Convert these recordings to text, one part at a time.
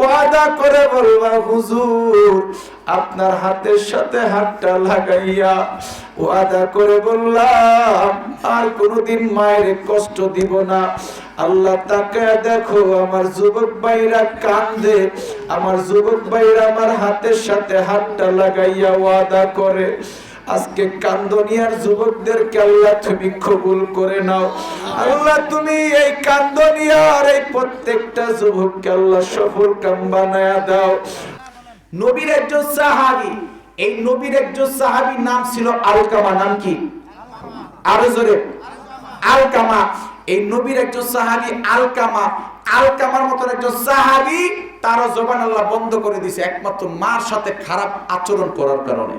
ওয়াদা করে বলবা হুজুর, আপনার হাতের সাথে হাতটা লাগাইয়া ওয়াদা করে বললাম, আর কোনোদিন মায়ের কষ্ট দিব না। আল্লাহ তাকে দেখো, আমার যুবক ভাইরা কান্দে, আমার যুবক ভাইরা আমার হাতের সাথে হাতটা লাগাইয়া ওয়াদা করে। আজকে কান্দনিয়ার যুবকদেরকে আল্লাহ তুমি কবুল করে নাও। আল্লাহ, তুমি এই কান্দনিয়ার এই প্রত্যেকটা যুবককে আল্লাহ সফল কাম বানায়া দাও। নবীর একজন সাহাবী, এই নবীর একজন সাহাবীর নাম ছিল আলকামা, নাম কি? আরও জোরে। আলকামা। এই নবীর একজন সাহাবী আলকামা। আলকামার মতন একজন সাহাবী তার জবান আল্লাহ বন্ধ করে দিয়েছে একমাত্র মার সাথে খারাপ আচরণ করার কারণে।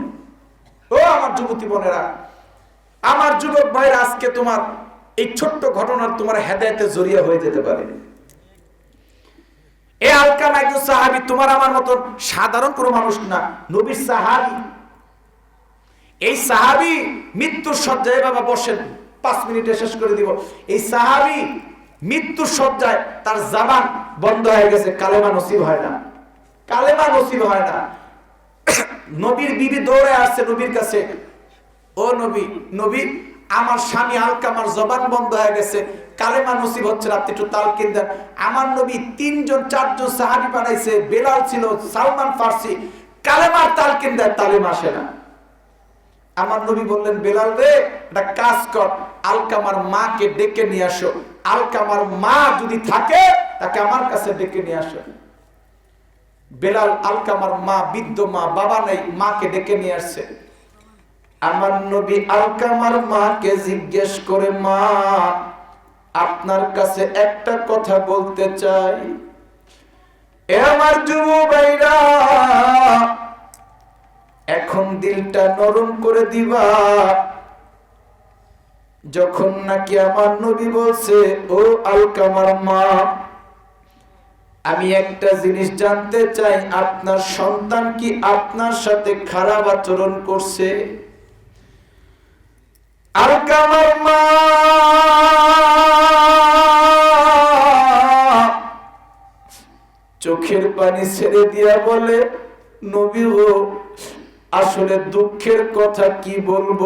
ও আমার যুবতী বোনেরা, আমার যুবক ভাইরা, আজকে তোমার এই ছোট্ট ঘটনার তোমার হেদায়তে জড়িয়ে হয়ে যেতে পারে। এ আলকাম একজন সাহাবি, তোমার আমার মতন সাধারণ কোনো মানুষ না, নবীর সাহাবি। এই সাহাবি মৃত্যুর সজ্জায় বাবা বসেন, পাঁচ মিনিটে শেষ করে দিব। এই সাহাবি মৃত্যুর সজ্জায় তার জাবান বন্ধ হয়ে গেছে, কালেমা নসিব হয় না। কালেমা নসিব হয় না। নবীর বিবি দৌড়ে আসছে নবীর কাছে। ও নবী নবী, আমার স্বামী হালকা, আমার জবান বন্ধ হয়ে গেছে। হচ্ছে আপনি একটু আমার নবী তিনজন, চারজন সাহাবি বানাইছে, বেলাল ছিল, সালমান ফার্সি। কালেমার তালকিন দেয়, তালিম আসে না। আমার নবী বললেন, বেলাল রে, একটা কাজ কর, আলকামার মাকে ডেকে নিয়ে আসো। আলকামার মা যদি থাকে, তাকে আমার কাছে ডেকে নিয়ে আসো। বেলাল আলকামার মা, বৃদ্ধ মা, বাবা নেই, মাকে ডেকে নিয়ে আসছে। আমার নবী আলকামার মাকে জিজ্ঞেস করে, মা, আপনার কাছে একটা কথা বলতে চাই। এ আমার যুব ভাইরা এখন দিলটা নরম করে দিবা। যখন নাকি আমার নবী বলছে, ও আলকামার মা আমি একটা জিনিস জানতে চাই, আপনার সন্তান কি আপনার সাথে খারাপ আচরণ করছে? আলকামার মা! চোখের পানি ছেড়ে দিয়া বলে, নবী ও আসলে দুঃখের কথা কি বলব?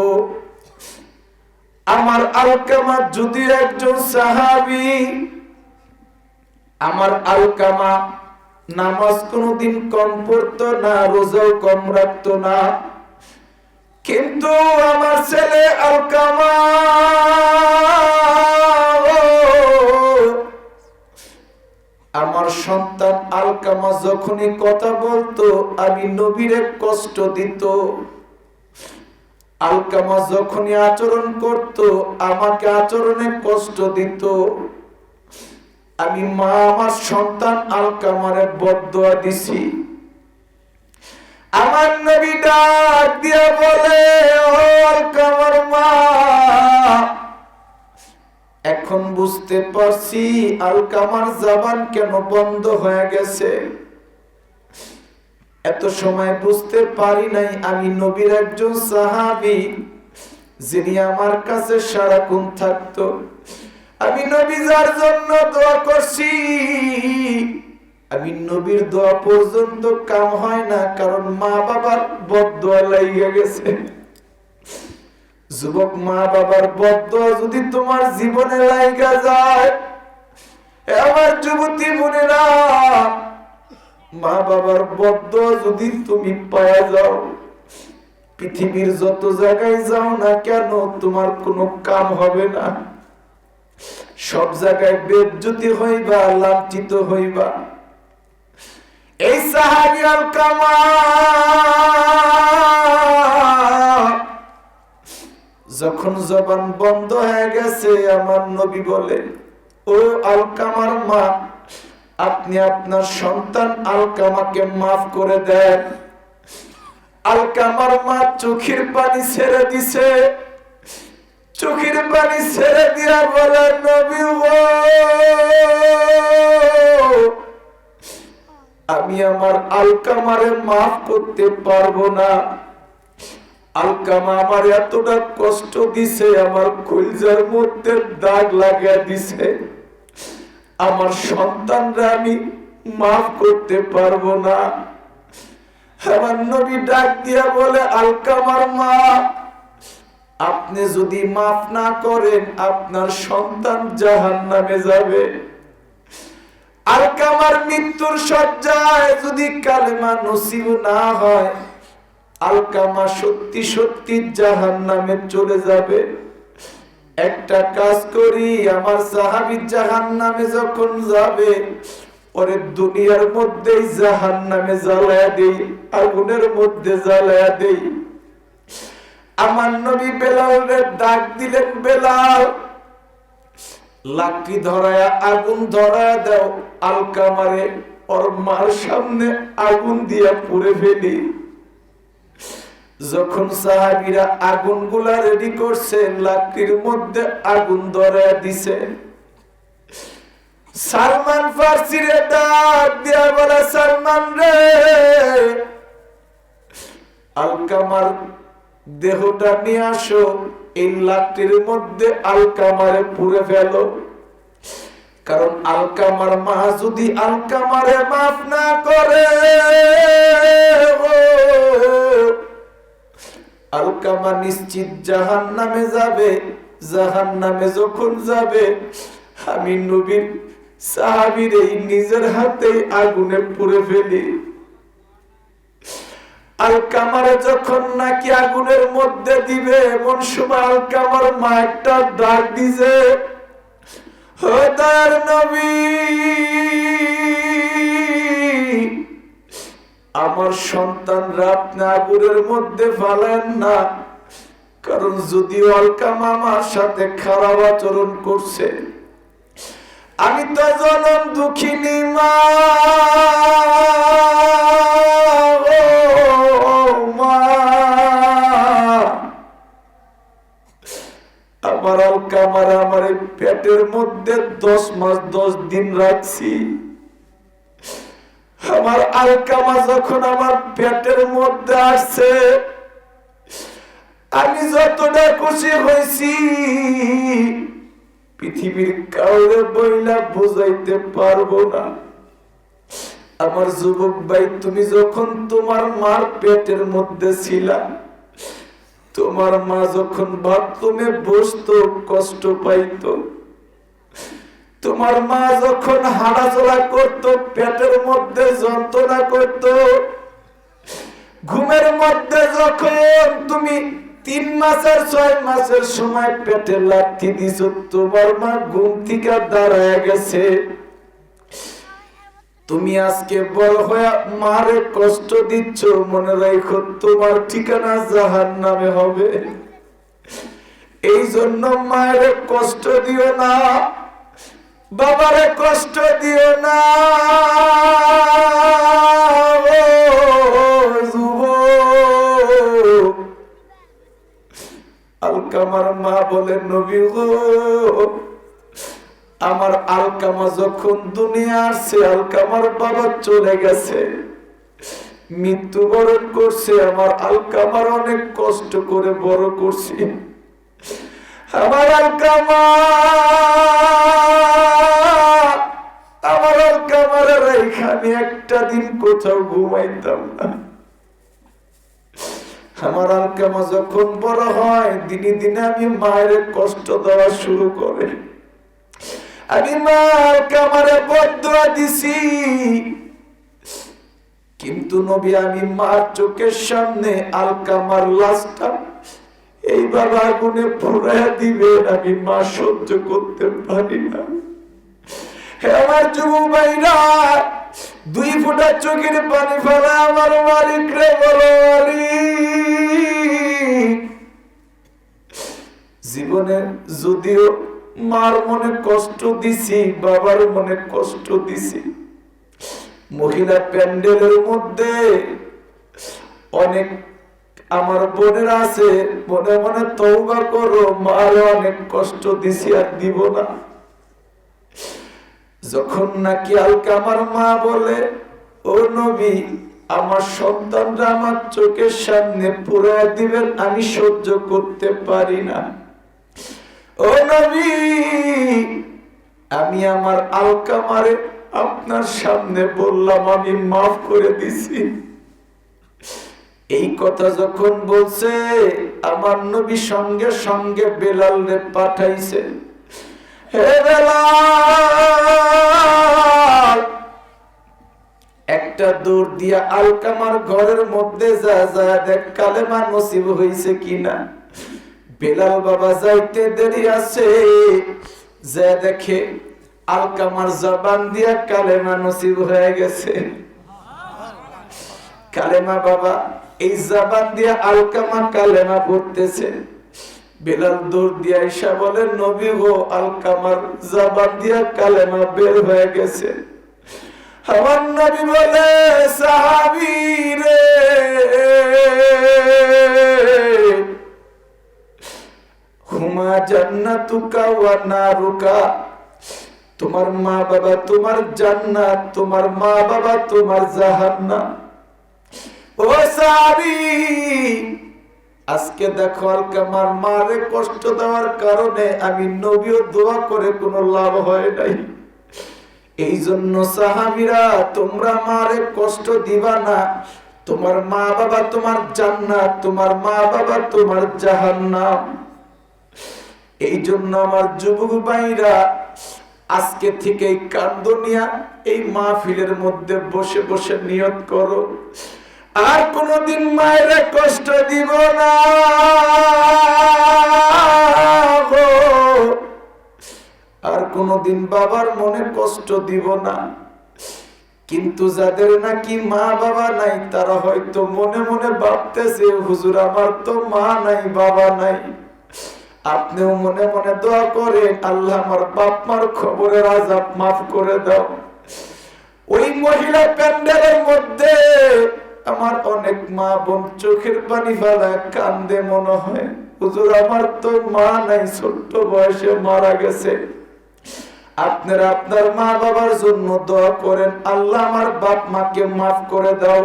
আমার আলকামা যদি একজন সাহাবি আমার আলকামা নামাজ কোনোদিন কম পড়তো না, রোজাও কম রাখতো না। কিন্তু আমার ছেলে আলকামা আমার সন্তান আলকামা যখনই কথা বলতো, আমি নবীরে কষ্ট দিত। আলকামা যখনই আচরণ করত, আমাকে আচরণে কষ্ট দিত। আমি মা, আমার সন্তান আলকামারে বদয়া দিছি। আমার নবী ডাক দিয়া বলে, ও আলকামার মা, এখন বুঝতে পারছি আলকামার জাবান কেন বন্ধ হয়ে গেছে। এত সময় বুঝতে পারি নাই আমি নবীর একজন সাহাবি, যিনি আমার কাছে সারাক্ষণ থাকতো। আমি নবী যার জন্য দোয়া করছি। আমি নবীর দোয়া পর্যন্ত কাম হয় না, কারণ মা বাবার বদোয়া লাইগা গেছে। যুবক মা বাবার যদি তোমার জীবনে লাইগা যায় আমার যুবতী বোনেরা মা বাবার যদি তুমি পায়া যাও, পৃথিবীর যত জায়গায় যাও না কেন, তোমার কোনো কাম হবে না। সব জায়গায় বেজ্জতি হইবা, লাঞ্ছিত হইবা। এই সাহাবি যখন জবান বন্ধ হয়ে গেছে, আমার নবী বলে ও আলকামার মা, আপনি আপনার সন্তান আলকামাকে মাফ করে দেন। আলকামার মা চোখের পানি ছেড়ে দিছে। চোখের পানি ছেড়ে দিয়া বলে নবী আমি আমার আলকামারে মাফ করতে পারব না। আলকামা আমার এতটা কষ্ট দিছে, আমার মধ্যে দাগ লাগিয়ে দিছে। আমার সন্তানরা আমি মাফ করতে পারব না। আমার নবী ডাক দিয়া বলে, আলকামার মা আপনি যদি মাফ না করেন, আপনার সন্তান জাহান নামে যাবে আলকামার মৃত্যুর সজ্জায় যদি কালেমা নসিব না হয় আলকামা সত্যি সত্যি জাহান নামে চলে যাবে। একটা কাজ করি, আমার সাহাবি জাহান নামে যখন যাবে পরে দুনিয়ার মধ্যেই জাহান নামে জ্বালায়া দেই, আগুনের মধ্যে জ্বালায়া দেই। আমার নবী বেলালের ডাক দিলেন, বেলাল লাকড়ি ধরায়া আগুন ধরায়া দাও আলকা মারে ওর মার সামনে আগুন দিয়া পুড়ে ফেলি। যখন সাহাবিরা আগুনগুলা রেডি করছে লাকড়ির মধ্যে আগুন ধরায়া দিছে। সালমান ফার্সিরে ডাক দিয়া বলে, সালমান রে, আলকামার দেহটা নিয়ে আসো। এই লাকড়ির মধ্যে আলকামারে পুড়ে ফেলো। কারণ আলকামার মা যদি আলকামারে মাফ না করে, আলকামা নিশ্চিত জাহান নামে যাবে। জাহান নামে যখন যাবে, আমি নবীর সাহাবির এই নিজের হাতে আগুনে পুড়ে ফেলি। ডাক দিছে। হতার নবী, আমার সন্তানরা আপনি আগুনের মধ্যে ফালেন না, কারণ যদিও আলকামা আমার সাথে খারাপ আচরণ করছে, আমি তো জনম দুঃখিনী মা। পেটের মধ্যে দশ মাস, দশ দিন রাখছি। আমার আলকামা যখন আমার পেটের মধ্যে আসছে, আমি যতটা খুশি হয়েছি, পৃথিবীর কাউরে বইলা বুঝাইতে পারব না। আমার যুবক ভাই, তুমি যখন তোমার মার পেটের মধ্যে ছিলা, তোমার মা যখন বাথরুমে বসতো, কষ্ট পাইতো তোমার মা যখন হাঁটাচলা করত, পেটের মধ্যে যন্ত্রণা করত, ঘুমের মধ্যে যখন তুমি তিন মাসের, ছয় মাসের সময় পেটে লাথি দিছ, তোমার মা ঘুম থেকে দাঁড়ায় গেছে। তুমি আজকে বড় হয়ে মারে কষ্ট দিচ্ছ, মনে রাখো তোমার ঠিকানা জাহান নামে হবে। এই জন্য মায়ের কষ্ট দিও না। বাবারে কষ্ট দিও না। আলকামার মা বলে, নবী গো, আমার আলকামা যখন দুনিয়া আসছে, আলকামার বাবা চলে গেছে। মৃত্যুবরণ করছে, আমার আলকামার অনেক কষ্ট করে বড় করছি। আমার আলকামা এখানে একটা দিন কোথাও ঘুমাইতাম না। আমার আলকামা যখন বড় হয়, দিনে দিনে আমি মায়ের কষ্ট দেওয়া শুরু করে। আমি মা দিছি। কিন্তু নবী, আমি মার চোখের সামনে আলকামার লাশটা এই বাবা আগুনে পুরাইয়া দিবেন, আমি মা সহ্য করতে পারি না। হে আমার যুব ভাইরা, দুই ফোঁটা চোখের পানি ফেলা আমার মালিক রে জীবনে যদিও মার মনে কষ্ট দিছি, বাবার মনে কষ্ট দিছি, মহিলা প্যান্ডেলের মধ্যে অনেক আমার বোনের আছে, মনে মনে তৌবা করো, মার অনেক কষ্ট দিছি আর দিব না। যখন নাকি আলকা আমার মা বলে, ও নবী, আমার সন্তানরা আমার চোখের সামনে পুরাই দিবেন, আমি সহ্য করতে পারি না। ও নবী, আমি আমার আলকামারে আপনার সামনে বললাম, আমি মাফ করে দিছি। এই কথা যখন বলছে, আমার নবী সঙ্গে সঙ্গে বেলাল রে পাঠাইছে। একটা দৌড় দিয়া আলকামার ঘরের মধ্যে যা যা দেখ কালেমা নসিব হয়েছে কিনা। বেলাল বাবা যাইতে দেরি আছে যা দেখে আলকামার জবান দিয়া কালেমা নসিব হয়ে গেছে। কালেমা বাবা, এই জবান দিয়া আলকামা কালেমা পড়তেছে। বেলাল দৌড় দিয়া ঈশা বলে, নবী গো আলকামার জবান দিয়া কালেমা বের হয়ে গেছে। আমার নবী বলে, সাহাবি রে। হুমা জান্নাতুকা ওয়া নারুকা। তোমার মা বাবা তোমার জান্নাত, তোমার মা বাবা তোমার জাহান্নাম। ও সাহাবি আজকে দেখো আলকামার মারে কষ্ট দেওয়ার কারণে আমি নবীও দোয়া করে কোনো লাভ হয় নাই। এই জন্য সাহাবিরা, তোমরা মারে কষ্ট দিবা না। তোমার মা বাবা তোমার জান্নাত, তোমার মা বাবা তোমার জাহান্নাম। এই জন্য আমার যুবক ভাইরা, আজকে থেকে এই কান্দনিয়া এই মাহফিলের মধ্যে বসে বসে নিয়ত করো। আর কোনদিন মায়ের কষ্ট দিব না। আর কোনদিন বাবার মনে কষ্ট দিব না। কিন্তু যাদের নাকি মা বাবা নাই, তারা হয়তো মনে মনে ভাবতেছে, হুজুর, আমার তো মা নাই, বাবা নাই। আপনিও মনে মনে দোয়া করেন, আল্লাহ আমার বাপ মার খবরের আজাব মাফ করে দাও। ওই মহিলা প্যান্ডেলের মধ্যে আমার অনেক মা বোন চোখের পানি ফেলা কান্দে মনে হয়। হুজুর, আমার তো মা নাই, ছোট্ট বয়সে মারা গেছে। আপনারা আপনার মা বাবার জন্য দোয়া করেন। আল্লাহ আমার বাপ মাকে মাফ করে দাও।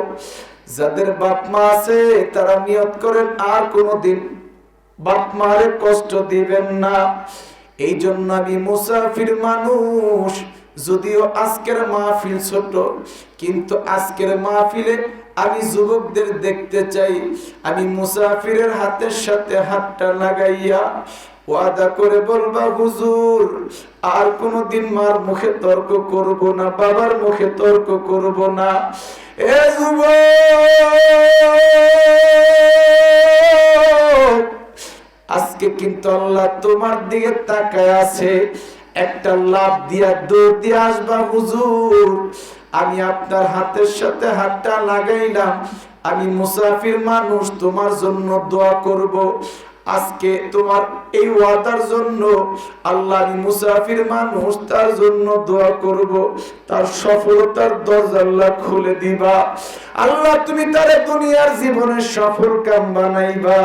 যাদের বাপ মা আছে, তারা নিয়ত করেন, আর কোনোদিন বাপ মারে কষ্ট দিবেন না। এই জন্য আমি মুসাফির মানুষ। যদিও আজকের মাহফিল ছোট, কিন্তু আজকের মাহফিলে আমি যুবকদের দেখতে চাই। আমি মুসাফিরের হাতের সাথে হাতটা লাগাইয়া ওয়াদা করে বলবা, হুজুর, আর কোনদিন মার মুখে তর্ক করব না, বাবার মুখে তর্ক করব না। এ যুবক, আজকে কিন্তু আল্লাহ তোমার দিকে তাকায় আছে। একটা লাভ দিয়া দৌড় দিয়ে আসবা, হুজুর। আমি আপনার হাতের সাথে হাতটা লাগাইলাম। আমি মুসাফির মানুষ, তোমার জন্য দোয়া করব। আজকে তোমার এই ওয়াদার জন্য, আল্লাহ মুসাফির মানুষ, তার জন্য দোয়া করব। তার সফলতার দরজা আল্লাহ খুলে দিবা। আল্লাহ তুমি তার দুনিয়ার জীবনে সফল কাম বানাইবা।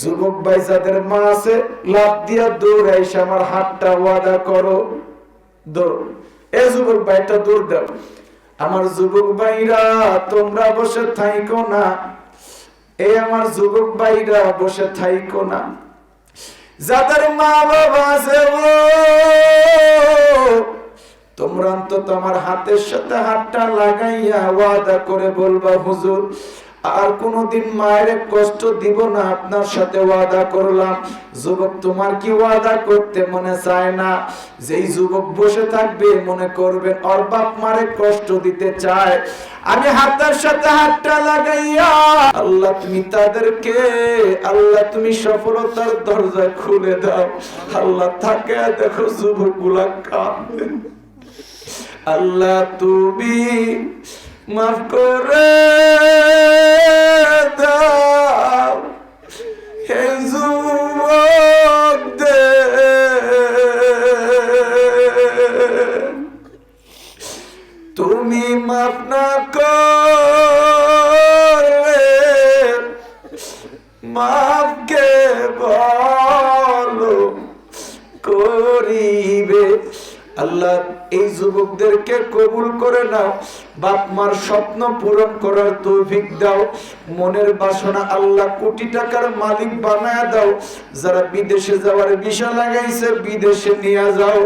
যুবক ভাই, যাদের মা আছে লাভ দিয়া দৌড়াইছে আমার হাতটা ওয়াদা করো। দৌড়। এ যুবক ভাইটা দৌড় দাও। আমার যুবক ভাইরা, তোমরা বসে থাইকো না। এই আমার যুবক ভাইরা বসে থাইকো না। যাদের মা বাবা আছে তোমরা অন্তত আমার হাতের সাথে হাতটা লাগাইয়া ওয়াদা করে বলবা, হুজুর আর কোনদিন মায়ের কষ্ট দিব না, আপনার সাথে ওয়াদা করলাম। যুবক, তোমার কি ওয়াদা করতে মনে চায় না? যেই যুবক বসে থাকবে, মনে করবেন, ওর বাপ মারে কষ্ট দিতে চায়। আমি হাতের সাথে হাতটা লাগাইয়া, আল্লাহ, তুমি তাদেরকে, আল্লাহ, তুমি সফলতার দরজা খুলে দাও। আল্লাহ থাকে দেখো যুবকগুলা কাঁদবে আল্লাহ, তুমি মাফ করে দাও হে যুবকদের। তুমি মাফ না করলে যুবকদেরকে কবুল করে নাও। বাপ মার স্বপ্ন পূরণ করার তৌফিক দাও। মনের বাসনা আল্লাহ কোটি টাকার মালিক বানায় দাও। যারা বিদেশে যাওয়ার বিষয় লাগাইছে, বিদেশে নিয়ে যাও।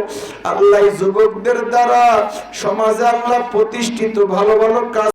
আল্লাহ যুবকদের দ্বারা সমাজে আল্লাহ প্রতিষ্ঠিত ভালো ভালো কাজ